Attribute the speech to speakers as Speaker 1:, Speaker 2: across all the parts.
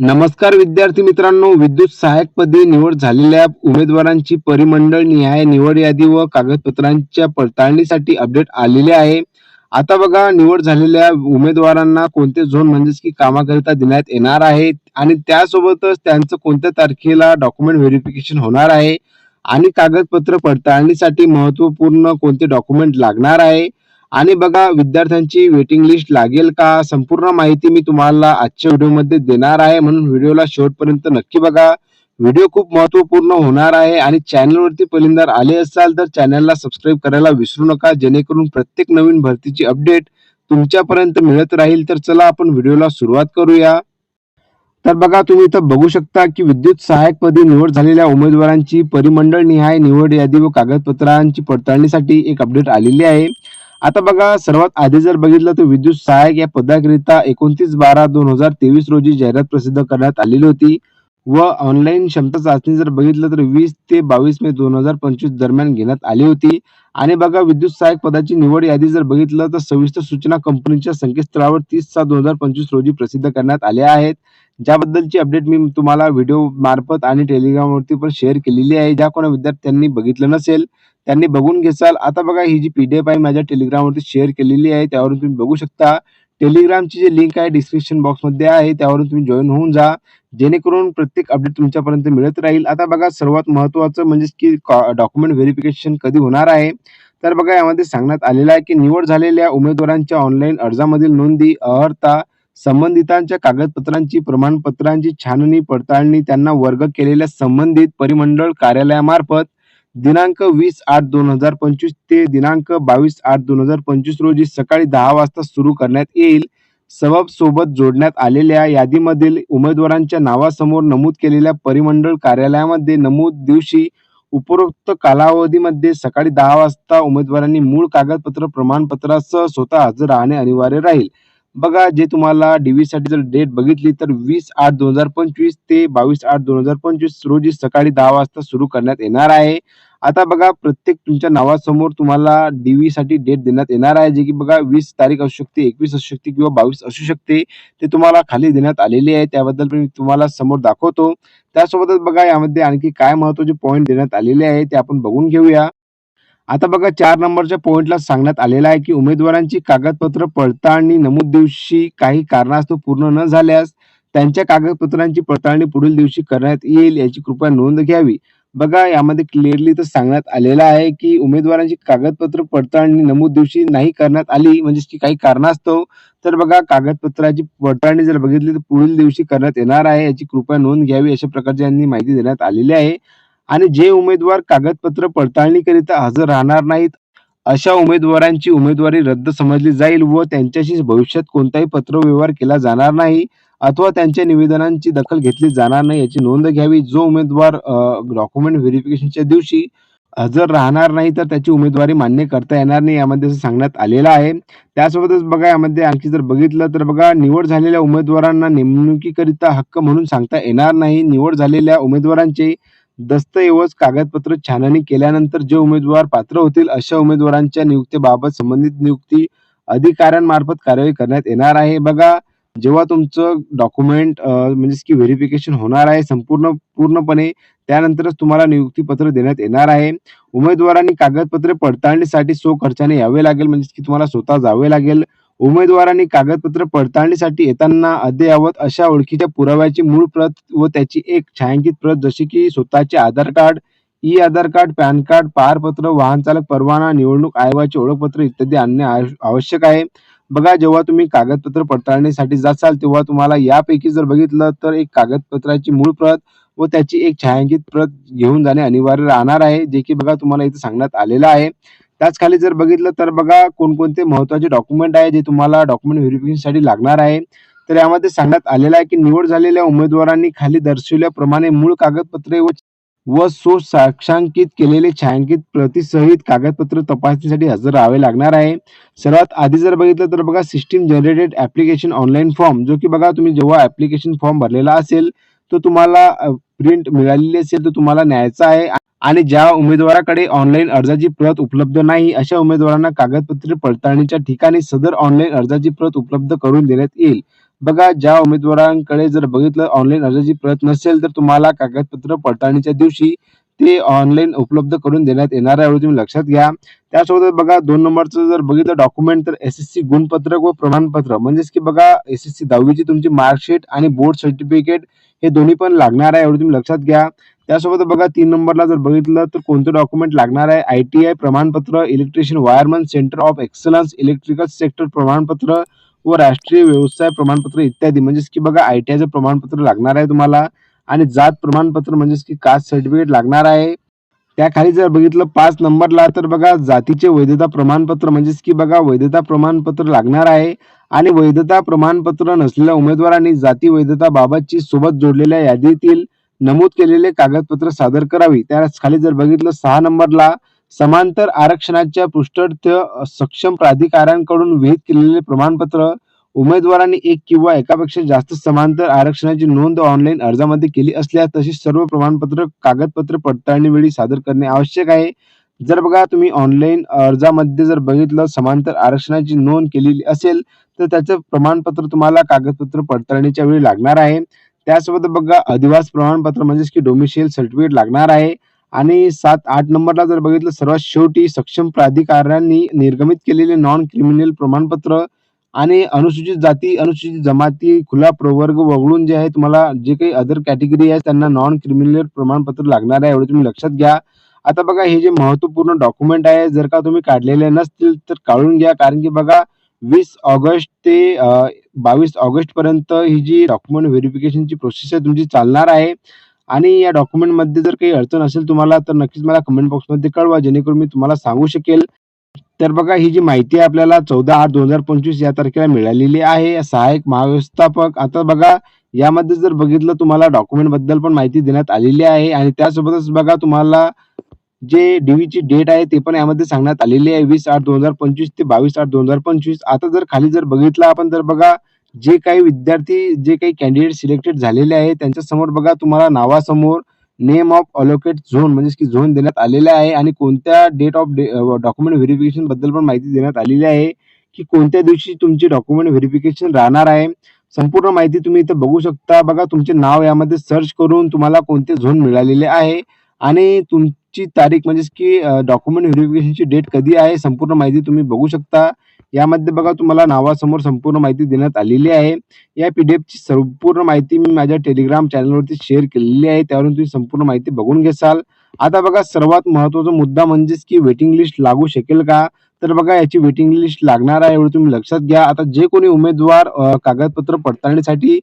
Speaker 1: नमस्कार विद्यार्थी मित्रांनो विद्युत सहाय्यक पदी निवड झालेल्या उमेदवारांची परिमंडळ निहाय निवड यादी व कागदपत्रांच्या पडताळणीसाठी अपडेट आलेले आहे. आता बघा निवड झालेल्या उमेदवारांना कोणते झोन म्हणजेच की कामाकरिता देण्यात येणार आहे आणि त्यासोबतच त्यांचं कोणत्या तारखेला डॉक्युमेंट व्हेरिफिकेशन होणार आहे आणि कागदपत्र पडताळणीसाठी महत्त्वपूर्ण कोणते डॉक्युमेंट लागणार आहे. आणि बघा विद्यार्थ्यांची वेटिंग लिस्ट लागेल का? संपूर्ण माहिती मी तुम्हाला आजच्या व्हिडिओमध्ये देणार आहे. म्हणून व्हिडिओला शेवटपर्यंत नक्की बघा. व्हिडिओ खूप महत्त्वपूर्ण होणार आहे आणि चॅनलवरती पहिल्यांदा आले असाल तर चॅनलला सबस्क्राईब करायला विसरू नका. जेणेकरून प्रत्येक नवीन भरतीची अपडेट तुमच्यापर्यंत मिळत राहील. तर चला आपण व्हिडिओला सुरुवात करूया. तर बघा तुम्ही इथं बघू शकता की विद्युत सहाय्यक पदी निवड झालेल्या उमेदवारांची परिमंडळ निहाय निवड यादी व कागदपत्रांची पडताळणीसाठी एक अपडेट आलेली आहे. आता बघा सर्वात आधी जर बघितलं तर विद्युत सहाय्यक या पदाकरिता एकोणतीस बारा दोन हजार तेवीस रोजी जाहिरात प्रसिद्ध करण्यात आलेली होती. व ऑनलाईन क्षमता चाचणी जर बघितलं तर वीस ते बावीस मे दोन हजार पंचवीस दरम्यान घेण्यात आली होती. आणि बघा विद्युत सहाय्यक पदाची निवड यादी जर बघितलं तर सविस्तर सूचना कंपनीच्या संकेतस्थळावर तीस सात दोन हजार पंचवीस रोजी प्रसिद्ध करण्यात आल्या आहेत. ज्याबद्दलची अपडेट मी तुम्हाला व्हिडिओ मार्फत आणि टेलिग्रामवरती पण शेअर केलेली आहे. ज्या कोणा विद्यार्थ्यांनी बघितलं नसेल त्यांनी बघून घेसाल. आता बघा ही जी पीडीएफ आहे माझ्या टेलिग्रामवरती शेअर केलेली आहे त्यावरून तुम्ही बघू शकता. टेलिग्रामची जी लिंक आहे डिस्क्रिप्शन बॉक्समध्ये आहे त्यावरून तुम्ही जॉईन होऊन जा. जेणेकरून प्रत्येक अपडेट तुमच्यापर्यंत मिळत राहील. आता बघा सर्वात महत्त्वाचं म्हणजे की डॉक्युमेंट व्हेरिफिकेशन कधी होणार आहे? तर बघा यामध्ये सांगण्यात आलेलं आहे की निवड झालेल्या उमेदवारांच्या ऑनलाईन अर्जामधील नोंदी अर्हता संबंधितांच्या कागदपत्रांची प्रमाणपत्रांची छाननी पडताळणी त्यांना वर्ग केलेल्या संबंधित परिमंडळ कार्यालयामार्फत दिनांक वीस आठ दोन हजार पंचवीस ते दिनांक बावीस आठ दोन हजार पंचवीस रोजी सकाळी दहा वाजता सुरू करण्यात येईल. सबब सोबत जोडण्यात आलेल्या यादीमधील उमेदवारांच्या नावासमोर नमूद केलेल्या परिमंडळ कार्यालयामध्ये नमूद दिवशी उपरोक्त कालावधीमध्ये सकाळी दहा वाजता उमेदवारांनी मूळ कागदपत्र प्रमाणपत्रासह स्वतः हजर राहणे अनिवार्य राहील. बघा जे तुम्हाला डीव्ही साठी जर डेट बघितली तर वीस आठ दोन हजार पंचवीस ते बावीस आठ दोन हजार पंचवीस रोजी सकाळी दहा वाजता सुरू करण्यात येणार आहे. आता बघा प्रत्येक तुमच्या नावासमोर तुम्हाला डीव्ही साठी डेट देण्यात येणार आहे जे की बघा वीस तारीख असू शकते एकवीस असू शकते किंवा बावीस असू शकते ते तुम्हाला खाली देण्यात आलेले आहे. त्याबद्दल पण मी तुम्हाला समोर दाखवतो. त्यासोबतच बघा यामध्ये आणखी काय महत्त्वाचे पॉईंट देण्यात आलेले आहे ते आपण बघून घेऊया. आता बघा चार नंबरच्या पॉईंटला सांगण्यात आलेलं आहे की उमेदवारांची कागदपत्र पडताळणी नमूद दिवशी काही कारणास्तव पूर्ण न झाल्यास त्यांच्या कागदपत्रांची पडताळणी पुढील दिवशी करण्यात येईल याची कृपया नोंद घ्यावी. बघा यामध्ये क्लिअरली तर सांगण्यात आलेलं आहे की उमेदवारांची कागदपत्र पडताळणी नमूद दिवशी नाही करण्यात आली म्हणजे की काही कारणास्तव. तर बघा कागदपत्राची पडताळणी जर बघितली तर पुढील दिवशी करण्यात येणार आहे याची कृपया नोंद घ्यावी अशा प्रकारची यांनी माहिती देण्यात आलेली आहे. आणि जे उमेदवार कागदपत्र पडताळणीकरिता हजर राहणार नाहीत अशा उमेदवारांची उमेदवारी रद्द समजली जाईल व त्यांच्याशी भविष्यात कोणताही पत्रव्यवहार केला जाणार नाही अथवा त्यांच्या निवेदनांची दखल घेतली जाणार नाही याची नोंद घ्यावी. जो उमेदवार डॉक्युमेंट व्हेरिफिकेशनच्या दिवशी हजर राहणार नाही तर त्याची उमेदवारी मान्य करता येणार नाही यामध्ये असं सांगण्यात आलेलं आहे. त्यासोबतच बघा यामध्ये आणखी जर बघितलं तर बघा निवड झालेल्या उमेदवारांना नेमणुकीकरिता हक्क म्हणून सांगता येणार नाही. निवड झालेल्या उमेदवारांचे दस्तऐवज कागदपत्र छाननी केल्यानंतर जे उमेदवार पात्र होतील अशा उमेदवारांच्या नियुक्तीबाबत संबंधित नियुक्ती अधिकाऱ्यांमार्फत कार्यवाही करण्यात येणार आहे. बघा जेव्हा तुमचं डॉक्युमेंट म्हणजे की व्हेरिफिकेशन होणार आहे संपूर्ण पूर्णपणे त्यानंतरच तुम्हाला नियुक्तीपत्र देण्यात येणार आहे. उमेदवारांनी कागदपत्रे पडताळणीसाठी सो खर्चाने यावे लागेल म्हणजे की तुम्हाला स्वतः जावे लागेल. उमेदवारांनी कागदपत्र पडताळणीसाठी येताना अद्ययावत अशा ओळखीच्या पुराव्याची मूळ प्रत व त्याची एक छायांकित प्रत जशी की स्वतःचे Aadhaar card e Aadhaar card PAN card पारपत्र वाहन चालक परवाना निवडणूक आयोगाचे ओळखपत्र इत्यादी आणणे आवश्यक आहे. बघा जेव्हा तुम्ही कागदपत्र पडताळणीसाठी जाचाल तेव्हा तुम्हाला यापैकी जर बघितलं तर एक कागदपत्राची मूळ प्रत व त्याची एक छायांकित प्रत घेऊन जाणे अनिवार्य राहणार आहे जे की बघा तुम्हाला इथे सांगण्यात आलेलं आहे. त्याच खाली जर बघितलं तर बघा कोणकोणते महत्त्वाचे डॉक्युमेंट आहे जे तुम्हाला डॉक्युमेंट व्हेरिफिकेशनसाठी लागणार आहे. तर यामध्ये सांगण्यात आलेलं आहे की निवड झालेल्या उमेदवारांनी खाली दर्शवल्याप्रमाणे मूळ कागदपत्रे व व सो साक्षांकित केलेले छायांकित प्रतिसहित कागदपत्र तपासणीसाठी हजर राहावे लागणार आहे. सर्वात आधी जर बघितलं तर बघा system generated application online form जो की बघा तुम्ही जेव्हा ऍप्लिकेशन फॉर्म भरलेला असेल तो तुम्हाला प्रिंट मिळालेली असेल तर तुम्हाला न्यायचा आहे. आणि ज्या उमेदवाराकडे ऑनलाईन अर्जाची प्रत उपलब्ध नाही अशा उमेदवारांना कागदपत्रे पडताळणीच्या ठिकाणी सदर ऑनलाईन अर्जाची प्रत उपलब्ध करून देण्यात येईल. बघा ज्या उमेदवारांकडे जर बघितलं ऑनलाईन अर्जाची प्रत नसेल तर तुम्हाला कागदपत्र पडताळणीच्या दिवशी ते ऑनलाईन उपलब्ध करून देण्यात येणार आहे एवढं तुम्ही लक्षात घ्या. त्यासोबत बघा दोन नंबरचं जर बघितलं डॉक्युमेंट तर एस एस सी गुणपत्रक व प्रमाणपत्र. म्हणजेच की बघा एस एस सी दहावीची तुमची मार्कशीट आणि बोर्ड सर्टिफिकेट हे दोन्ही पण लागणार आहे एवढं तुम्ही लक्षात घ्या. त्यासोबत बघा तीन नंबरला जर बघितलं तर कोणतं डॉक्युमेंट लागणार आहे? आय टी आय प्रमाणपत्र electrician wireman centre of excellence electrical sector प्रमाणपत्र व राष्ट्रीय व्यवसाय प्रमाणपत्र इत्यादी. म्हणजेच की बघा आय टी आयचं प्रमाणपत्र लागणार आहे तुम्हाला. आणि जात प्रमाणपत्र म्हणजेच की कास्ट सर्टिफिकेट लागणार आहे. त्याखाली जर बघितलं पाच नंबरला तर बघा जातीचे वैधता प्रमाणपत्र म्हणजेच की बघा वैधता प्रमाणपत्र लागणार आहे. आणि वैधता प्रमाणपत्र नसलेल्या उमेदवारांनी जाती वैधता बाबतची सोबत जोडलेल्या यादीतील नमूद केलेले कागदपत्र सादर करावी. त्यास खाली जर बघितलं सहा नंबरला समांतर आरक्षणाच्या पृष्ठार्थ सक्षम प्राधिकाऱ्यांकडून विहित केलेले प्रमाणपत्र उमेदवारांनी एक किंवा एकापेक्षा जास्त समांतर आरक्षणाची नोंद ऑनलाईन अर्जामध्ये केली असल्यास तशी सर्व प्रमाणपत्र कागदपत्र पडताळणी वेळी सादर करणे आवश्यक आहे. जर बघा तुम्ही ऑनलाईन अर्जामध्ये जर बघितलं समांतर आरक्षणाची नोंद केलेली असेल तर त्याचं प्रमाणपत्र तुम्हाला कागदपत्र पडताळणीच्या वेळी लागणार आहे. त्यासोबत बघा अधिवास प्रमाणपत्र म्हणजेच की डोमिशियल सर्टिफिकेट लागणार आहे. आणि सात आठ नंबरला जर बघितलं सर्वात शेवटी सक्षम प्राधिकाऱ्यांनी निर्गमित केलेले नॉन क्रिमिनल प्रमाणपत्र आणि अनुसूचित जाती अनुसूचित जमाती खुला प्रवर्ग वगळून जे आहे तुम्हाला जे काही अदर कॅटेगरी आहे त्यांना नॉन क्रिमिनल प्रमाणपत्र लागणार आहे एवढं तुम्ही लक्षात घ्या. आता बघा हे जे महत्त्वपूर्ण डॉक्युमेंट आहे जर का तुम्ही काढलेले नसतील तर काढून घ्या. कारण की बघा वीस ऑगस्ट ते बावीस ऑगस्ट पर्यंत ही जी डॉक्युमेंट व्हेरिफिकेशनची प्रोसेस आहे तुमची चालणार आहे. आणि या डॉक्युमेंटमध्ये जर काही अडचण असेल तुम्हाला तर नक्कीच मला कमेंट बॉक्समध्ये कळवा जेणेकरून मी तुम्हाला सांगू शकेल. तर बघा ही जी माहिती आपल्याला चौदा आठ दोन हजार पंचवीस या तारखेला मिळालेली आहे. सहाय्यक महाव्यवस्थापक. आता बघा यामध्ये जर बघितलं तुम्हाला डॉक्युमेंटबद्दल पण माहिती देण्यात आलेली आहे. आणि त्यासोबतच बघा तुम्हाला जे डीव्हीची डेट आहे ते पण यामध्ये सांगण्यात आलेली आहे. वीस आठ दोन हजार पंचवीस ते बावीस आठ दोन हजार पंचवीस. आता जर खाली जर बघितलं आपण तर बघा जे काही विद्यार्थी जे काही कॅन्डिडेट सिलेक्टेड झालेले आहे त्यांच्यासमोर बघा तुम्हाला नावासमोर नेम ऑफ अलोकेट झोन म्हणजे की झोन देण्यात आलेला आहे. आणि कोणत्या डेट ऑफ डॉक्युमेंट व्हेरिफिकेशनबद्दल पण माहिती देण्यात आलेली आहे की कोणत्या दिवशी तुमची डॉक्युमेंट व्हेरिफिकेशन राहणार आहे. संपूर्ण माहिती तुम्ही इथं बघू शकता. बघा तुमचे नाव यामध्ये सर्च करून तुम्हाला कोणते झोन मिळालेले आहे. आणि तुमची तारीख म्हणजे की डॉक्युमेंट व्हेरिफिकेशनची डेट कधी आहे संपूर्ण माहिती तुम्ही बघू शकता. यामध्ये बघा तुम्हाला नावासमोर संपूर्ण माहिती देण्यात आलेली आहे. या पी डी एफची संपूर्ण माहिती मी माझ्या टेलिग्राम चॅनलवरती शेअर केलेली आहे. त्यावरून तुम्ही संपूर्ण माहिती बघून घेसाल. आता बघा सर्वात महत्त्वाचा मुद्दा म्हणजेच की वेटिंग लिस्ट लागू शकेल का? तर बघा याची वेटिंग लिस्ट लागणार आहे एवढं तुम्ही लक्षात घ्या. आता जे कोणी उमेदवार कागदपत्र पडताळणीसाठी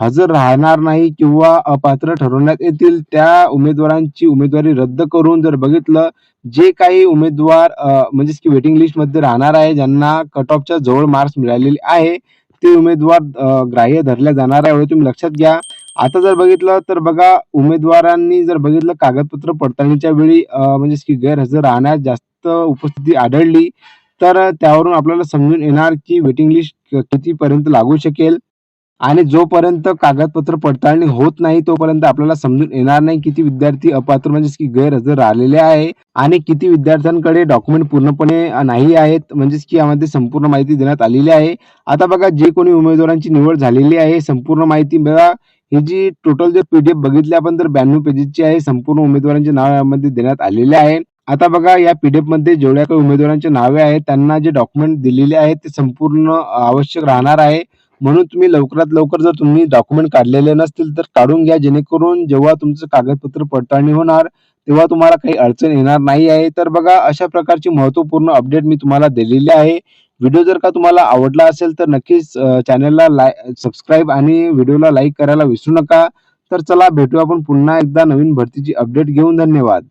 Speaker 1: हजर राहणार नाही किंवा अपात्र ठरवण्यात येतील त्या उमेदवारांची उमेदवारी रद्द करून जर बघितलं जे काही उमेदवार म्हणजेच की वेटिंग लिस्टमध्ये राहणार आहे ज्यांना कट ऑफच्या जवळ मार्क्स मिळालेले आहे ते उमेदवार ग्राह्य धरल्या जाणार आहे एवढं तुम्ही लक्षात घ्या. आता जर बघितलं तर बघा उमेदवारांनी जर बघितलं कागदपत्र पडताळणीच्या वेळी म्हणजेच की गैरहजर राहण्यास जास्त उपस्थिती आढळली तर त्यावरून आपल्याला समजून येणार की वेटिंग लिस्ट कितीपर्यंत लागू शकेल. आणि जोपर्यंत कागदपत्र पडताळणी होत नाही तोपर्यंत आपल्याला समजून येणार नाही किती विद्यार्थी अपात्र म्हणजे की गैरहजर राहिलेले आहे आणि किती विद्यार्थ्यांकडे डॉक्युमेंट पूर्णपणे नाही आहेत म्हणजेच की यामध्ये संपूर्ण माहिती देण्यात आलेली आहे. आता बघा जे कोणी उमेदवारांची निवड झालेली आहे संपूर्ण माहिती बघा. ही जी टोटल जे पीडीएफ बघितली आपण तर ब्याण्णव पेजेसची आहे. संपूर्ण उमेदवारांचे नाव यामध्ये देण्यात आलेले आहे. आता बघा या पीडीएफमध्ये जेवढ्या काही उमेदवारांचे नावे आहेत त्यांना जे डॉक्युमेंट दिलेले आहेत ते संपूर्ण आवश्यक राहणार आहे. म्हणून तुम्ही लवकरात लवकर जर तुम्ही डॉक्युमेंट काढलेले नसतील तर काढून घ्या जेणेकरून जेव्हा तुमचं कागदपत्र पडताळणी होणार तेव्हा तुम्हाला काही अडचण येणार नाही आहे. तर बघा अशा प्रकारची महत्त्वपूर्ण अपडेट मी तुम्हाला दिलेली आहे. व्हिडिओ जर का तुम्हाला आवडला असेल तर नक्कीच चॅनलला लाय सबस्क्राईब आणि व्हिडिओला लाईक करायला विसरू नका. तर चला भेटू आपण पुन्हा एकदा नवीन भरतीची अपडेट घेऊन. धन्यवाद.